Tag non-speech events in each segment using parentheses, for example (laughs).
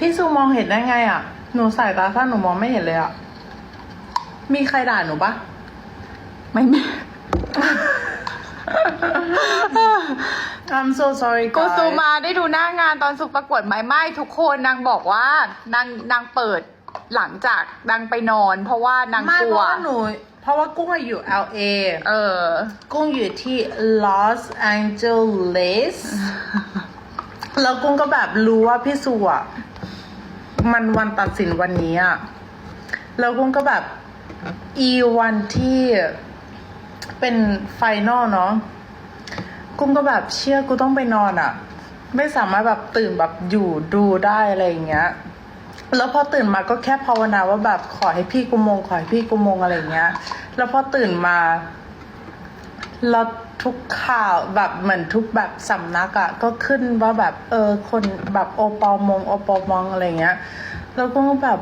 พี่ซูมองเห็นได้ไงอะ หนูสายตาสั้นหนูมองไม่เห็นเลยอะ มีใครด่าหนูปะไม่มี I'm so sorry กู guys ซูมาได้ดูหน้างานตอนสุประกวดไหมไม่ทุกคนนางบอกว่านางนางเปิดหลังจากนางไปนอน เพราะว่านางไม่กเพลัว ราะว่าหนู เพราะว่ากุ้งอะอยู่ LA เออ กุ้งอยู่ที่ Los Angeles แล้วกุ้งก็แบบรู้ว่าพี่สุอะ มันวันตัดสินวันนี้อะแล้วกุ้งก็แบบ อีวันที่เป็นไฟนอลเนาะกุ้งก็แบบเชื่อกูต้องไปนอนอะ ไม่สามารถแบบตื่นแบบอยู่ดูได้อะไรอย่างเงี้ย แล้วพอตื่นมาก็แค่ภาวนาว่าแบบขอให้พี่กุมง ขอให้พี่กุมงอะไรอย่างเงี้ย แล้วพอตื่นมาแล้ว ทุกข่าวแบบเหมือนทุกแบบสำนักอะก็ขึ้นว่าแบบเออคนแบบโอปอมงโอปอมองอะไรเงี้ยแล้วก็แบบ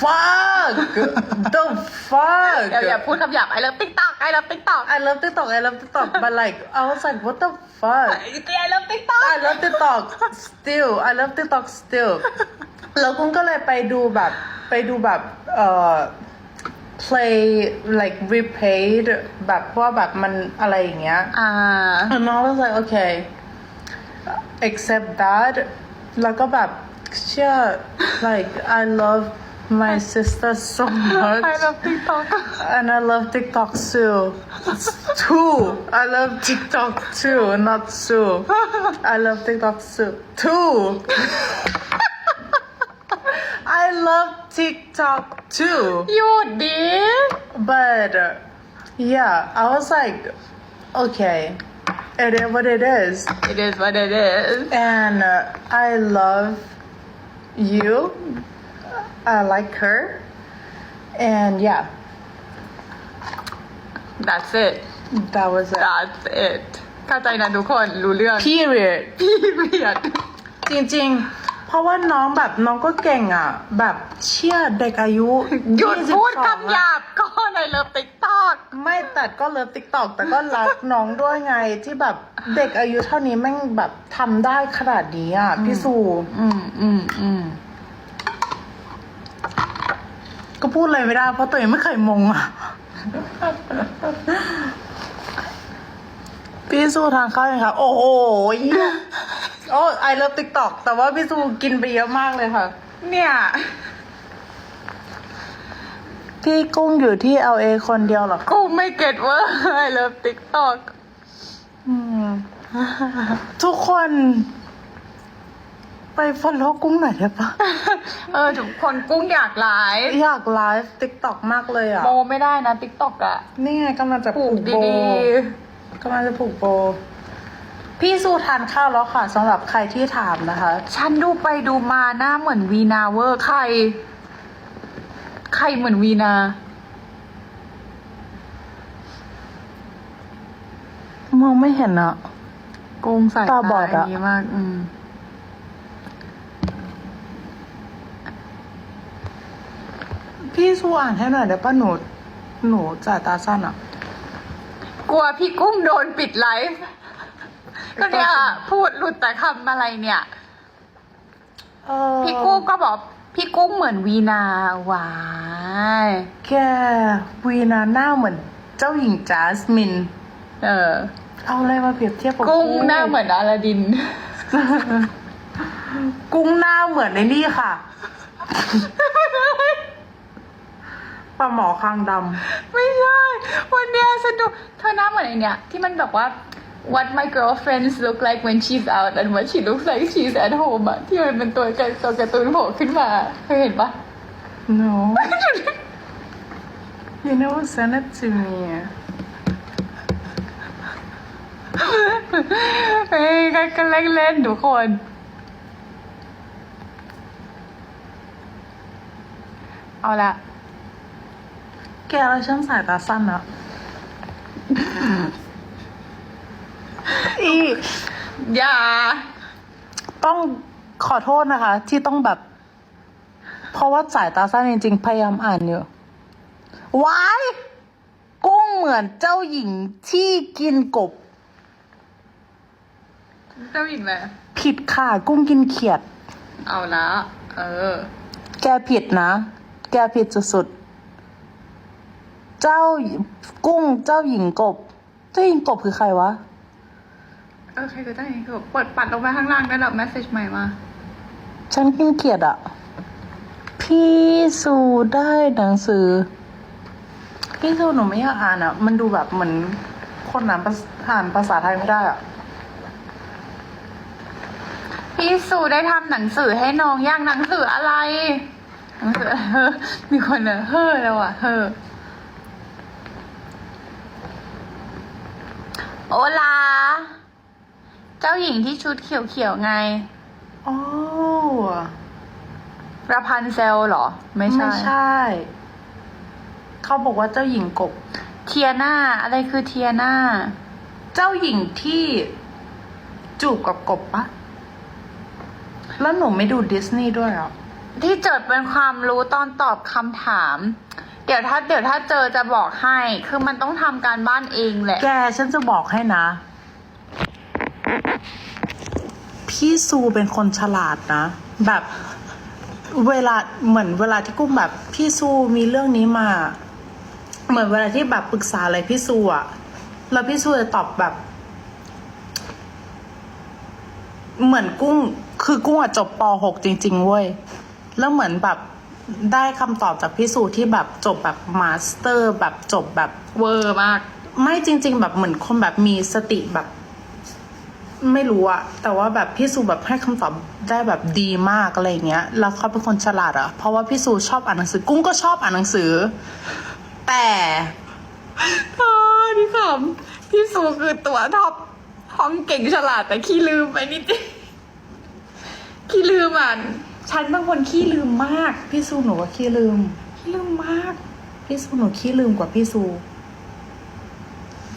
fuck the fuck อย่าอย่าพูดคำหยาบไอเลิฟติ๊กตอกไอเลิฟติ๊กตอก I love TikTok I love TikTok but like I was like what the fuck ไอเลิฟติ๊กตอก I love TikTok still I love TikTok still แล้วกุ้งก็เลยไปดูแบบไปดูแบบเอ่อ play like replayed แบบว่าแบบมันอะไรอย่างเงี้ย uh, and I was like okay except that แล้วก็แบบเชื่อ like I love my sister so (laughs) much I love TikTok. and I love TikTok too. Too I love TikTok too not too I love TikTok too too TikTok too หยุดดิ but uh, yeah I was like okay it is what it is it is what it is and uh, I love you. I like her, and yeah, that's it that was it. that's it เข้าใจนะทุกคนรู้เรื่อง Period. พี่เบียด (laughs) จริงๆ เพราะว่าน้องแบบน้องก็เก่งอะ แบบเชี่ยเด็กอายุหยุดพูด22คำหยาบก่อนไอเลิฟติ๊กตอกไม่แต่ก็เลิฟติ๊กตอกแต่ก็รักน้องด้วยไงที่แบบเด็กอายุเท่านี้แม่งแบบทำได้ขนาดนี้อะพี่สูอืมอืมอืมก็พูดอะไรไม่ได้เพราะตัวเองไม่เคยมงอะ พี่สู้ทานข้าวยังคะโอ้โหเหี้ย โอ้ไอเลิฟติ๊กตอกแต่ว่าพี่สู้กินไปเยอะมากเลยค่ะ เนี่ย พี่กุ้งอยู่ที่ LA คนเดียวเหรอคะกูไม่เก็ตว่าไอเลิฟติ๊กตอกอืม ทุกคน ไปฟอลโล่กุ้งหน่อยได้ปะ เออทุกคนกุ้งอยากไลฟ์อยากไลฟ์ติ๊กตอกมากเลยอะโมไม่ได้นะติ๊กตอกอะนี่ไงกำลังจะผูผูกกโบดีกำลังจะผูกโบ พี่สู้ทานข้าวแล้วค่ะสำหรับใครที่ถามนะคะๆฉันดูไปดูมาหน้าเหมือนวีนาเวอร์ใคร ใครเหมือนวีนามองไม่เห็นอะกุ้งใส่ตาบอดอะนี้มากอืมพี่สู้อ่านให้หน่อยได้ปะหนู หนูจ่ายตาสั้นอะกลัวพี่กุ้งโดนปิดไลฟ์ ก็เนี่ยพูดหลุดแต่คำอะไรเนี่ย เออพี่กุ้งก็บอกพี่กุ้งเหมือนวีนาหวายแกวีนาหน้าเหมือน เจ้าหญิงจัสมิน เออ เอาอะไรมาเปรียบเทียบกับกุ้งหน้าเหมือนอลาดิน กุ้งหน้าเหมือนในนี่ค่ะปลาหมอคางดไม่ใช่ วันเนี้ยฉันดูเธอหน้าเหมือนไอเนี่ยที่มันแบบว่า what my girlfriends look like when she's out and what she looks like she's at home อะที่มันเป็นตัวการตัวการ์ตูนโผล่ขึ้นมาเคยเห็นปะำ no you never send it to me เฮ้ยกันกันเล่นๆทุกคน เอาละแกแล้วช่างสายตาสั้นอะ อีอย่า ต้องขอโทษนะคะ ที่ต้องแบบ เพราะว่าสายตาสั้นจริงๆ พยายามอ่านอยู่ว้ายกุ้งเหมือนเจ้าหญิงที่กินกบ เจ้าหญิงเลยผิดค่ะ กุ้งกินเขียด เอาละ เออ แกผิดนะ แกผิดสุดๆ เจ้ากุ้งเจ้าหญิงกบ เจ้าหญิงกบคือใครวะ เออใครก็ได้คือแบบเปิดปัดลงไปข้างล่างได้แล้วแมสเซจใหม่มา ฉันกินเกียดอะพี่สูได้หนังสือ พี่สูหนูไม่อยากอ่านอะมันดูแบบเหมือนคนอ่านภาษอ่านภาษาไทยไม่ได้อะพี่สูได้ทำหนังสือให้น้องย่างหนังสืออะไร หนังสือเฮ้อมีคนเนอะเฮ้อแล้วอะเฮ้อโอลา จ้าหญิงที่ชุดเขียวๆไง อ๋อราพันเซลเหรอ ไม่ใช่ ไม่ใช่ เขาบอกว่าเจ้าหญิงกบ เทียนาอะไรคือเทียนาเจ้าหญิงที่จูบกับกบปะ แล้วหนูไม่ดูดิสนีย์ด้วยเหรอ ที่จดเป็นความรู้ตอนตอบคำถาม เดี๋ยวถ้า เดี๋ยวถ้าเจอจะบอกให้ คือมันต้องทำการบ้านเองแหละ แกฉันจะบอกให้นะ พี่ซูเป็นคนฉลาดนะ แบบเวลาเหมือนเวลาที่กุ้งแบบพี่ซูมีเรื่องนี้มา เหมือนเวลาที่แบบปรึกษาอะไรพี่ซูอะแล้วพี่ซูจะตอบแบบ เหมือนกุ้ง คือกุ้งอะจบป .6 จริง ๆเว้ยแล้วเหมือนแบบได้คำตอบจากพี่ซูที่แบบจบแบบมาสเตอร์ แบบจบแบบเวอร์มาก ไม่จริง ๆ แบบเหมือนคนแบบมีสติแบบ ไม่รู้อะแต่ว่าแบบพี่ซูแบบให้คำตอบได้แบบดีมากอะไรอย่างเงี้ย แล้วเขาเป็นคนฉลาดอะเพราะว่าพี่ซูชอบอ่านหนังสือ กุ้งก็ชอบอ่านหนังสือ แต่อ๋อนี่ขำพี่สูคือตัวท็อปห้องเก่งฉลาดแต่ขี้ลืมไปนิดเดียวขี้ลืมอะฉันบางคนขี้ลืมมาก พี่ซูหนูก็ขี้ลืม ขี้ลืมมาก พี่ซูหนูขี้ลืมกว่าพี่ซู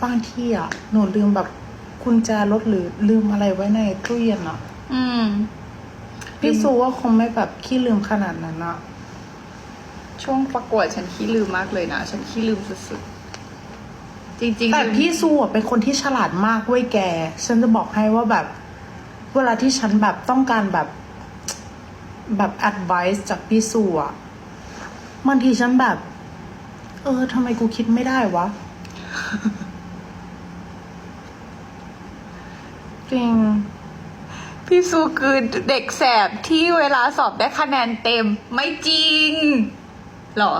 บางทีอะหนูลืมแบบ กุญแจรถหรือลืมอะไรไว้ในตู้เย็นอะอืม พี่ซูว่าคงไม่แบบขี้ลืมขนาดนั้นอะช่วงประกวดฉันขี้ลืมมากเลยนะ ฉันขี้ลืมสุดๆ จริงๆแต่ลืมพี่ซูอะเป็นคนที่ฉลาดมากเว้ยแก ฉันจะบอกให้ว่าแบบ เวลาที่ฉันแบบต้องการแบบแบบ advice จากพี่ซูอะบางทีฉันแบบ เออทำไมกูคิดไม่ได้วะ จริง พี่ซูคือเด็กแสบที่เวลาสอบได้คะแนนเต็ม ไม่จริงหรอ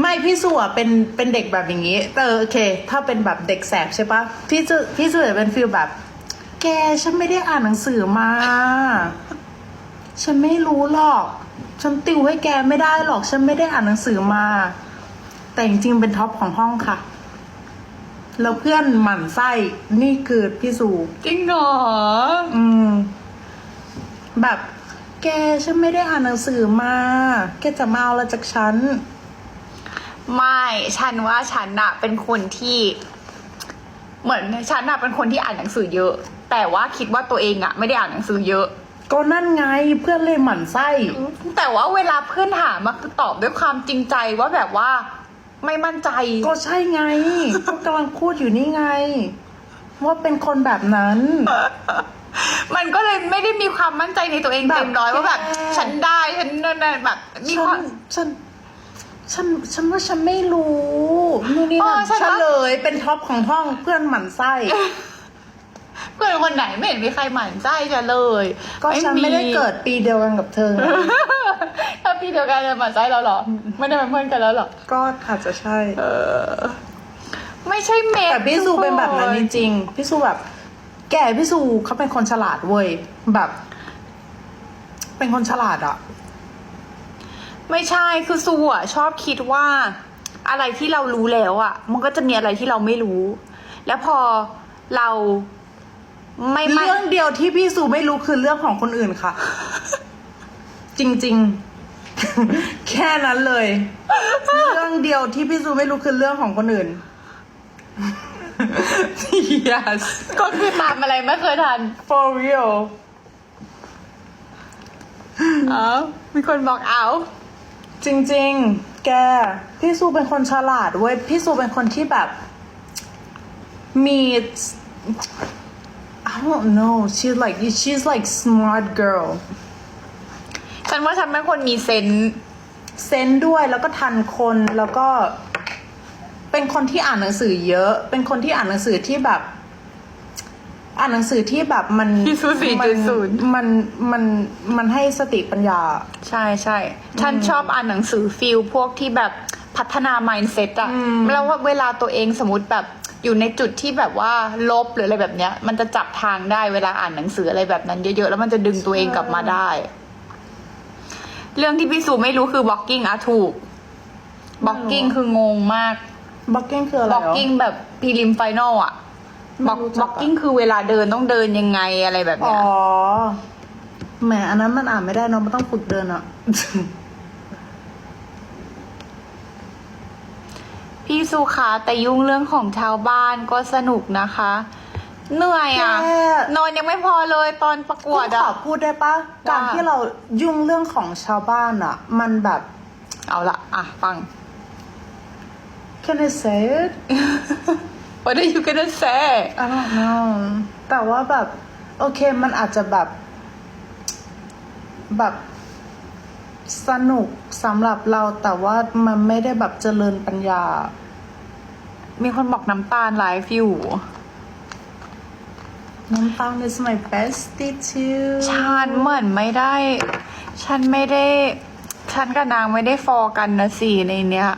ไม่พี่สุอะเป็นเป็นเด็กแบบอย่างนี้แต่โอเค ถ้าเป็นแบบเด็กแสบใช่ปะพี่สุพี่สุจะเป็นฟีลแบบ แกฉันไม่ได้อ่านหนังสือมา ฉันไม่รู้หรอก ฉันติวให้แกไม่ได้หรอก ฉันไม่ได้อ่านหนังสือมา แต่จริงๆเป็นท็อปของห้องค่ะ แล้วเพื่อนหมั่นไส้นี่คือพี่สุจริงเหรอ อืม แบบ แกฉันไม่ได้อ่านหนังสือมา แกจะมาเอาอะไรจากฉัน ไม่ ฉันว่าฉันน่ะเป็นคนที่ เหมือนฉันน่ะเป็นคนที่อ่านหนังสือเยอะ แต่ว่าคิดว่าตัวเองอะไม่ได้อ่านหนังสือเยอะ ก็นั่นไงเพื่อนเลยหมั่นไส้ แต่ว่าเวลาเพื่อนถามมาคือตอบด้วยความจริงใจว่าแบบว่า ไม่มั่นใจ ก็ใช่ไงก็กำลังพูดอยู่นี่ไง ว่าเป็นคนแบบนั้น มันก็เลยไม่ได้มีความมั่นใจในตัวเองแบบเต็มร้อยว่าแบบแกฉันได้ฉันนั่นน่ะแบบมีฉัความนฉันฉันฉันว่าฉันไม่รู้นู่นนี่เอนั่อนฉันเฉว่าลยเป็นท็อปของห้องเพื่อนหมั่นไส้เพื่อนคนไหนไม่เห็นมีใครหมั่นไส้จะเลย ก็ฉันไม่ได้เกิดปีเดียวกันกับเธอไง ถ้าพี่เดียวกันจะหมั่นไส้เราเหรอ ไม่ได้เป็นเพื่อนกันแล้วเหรอ ก็อาจจะใช่ เออ ไม่ใช่เมดแต่พี่ซูเป็นแบบนั้นจริงๆพี่ซูแบบ แกพี่ซูเขาเป็นคนฉลาดเว้ยแบบ เป็นคนฉลาดอะไม่ใช่คือซูอะชอบคิดว่า อะไรที่เรารู้แล้วอะ มันก็จะมีอะไรที่เราไม่รู้ แล้วพอเราไม่ไม่เรื่องเดียวที่พี่ซูไม่รู้คือเรื่องของคนอื่นค่ะ จริง ๆ แค่นั้นเลย เรื่องเดียวที่พี่ซูไม่รู้คือเรื่องของคนอื่น yes ก็คือตามอะไรไม่เคยทัน for real เอามีคนบอกเอา จริง ๆ แก พี่ซูเป็นคนฉลาดเว้ย พี่ซูเป็นคนที่แบบ มี I don't know she's like she's like smart girl ฉั นนว่าฉันเป็นคนมีเซนส์เซนส์ด้วยแล้วก็ทันคนแล้วก็ เป็นคนที่อ่านหนังสือเยอะ เป็นคนที่อ่านหนังสือที่แบบ อ่านหนังสือที่แบบมันพี่ซูสี่มัจุดศูนย์ มันมันมันให้สติปัญญา ใช่ใช่ ฉันชอบอ่านหนังสือฟิลพวกที่แบบพัฒนา mindset อะอืม แล้วว่าเวลาตัวเองสมมติแบบอยู่ในจุดที่แบบว่าลบหรืออะไรแบบเนี้ย มันจะจับทางได้เวลาอ่านหนังสืออะไรแบบนั้นเยอะๆ แล้วมันจะดึงตัวเองกลับมาได้ เรื่องที่พี่สูไม่รู้คือ blocking อะถูก blocking คืองงมากบล็อกกิ้งคืออะไรเหรอ blocking แบบพีริมไฟนอลอะไม่รู้จักอะ blocking คือเวลาเดินต้องเดินยังไงอะไรแบบอ๋เนี้อยแหมอันนั้นมันอ่านไม่ได้เนอะมันต้องฝึกเดินอะพี่สุขาแต่ยุ่งเรื่องของชาวบ้านก็สนุกนะคะ เหนื่อยอะ แค่ นอนยังไม่พอเลยตอนประกวดขอะ อพูดได้ปะการที่เรายุ่งเรื่องของชาวบ้านอะมันแบบ เอาละอะฟัง can I say it What are you gonna say I don't know แต่ว่าแบบ โอเคมันอาจจะแบบ แบบสนุกสำหรับเราแต่ว่ามันไม่ได้แบบเจริญปัญญา มีคนบอกน้ำตาลไลฟ์อยู่ น้ำตาล is my bestie too ฉันเหมือนไม่ได้ ฉันไม่ได้ ฉันกับนางไม่ได้ฟอกันนะสิในเนี้ย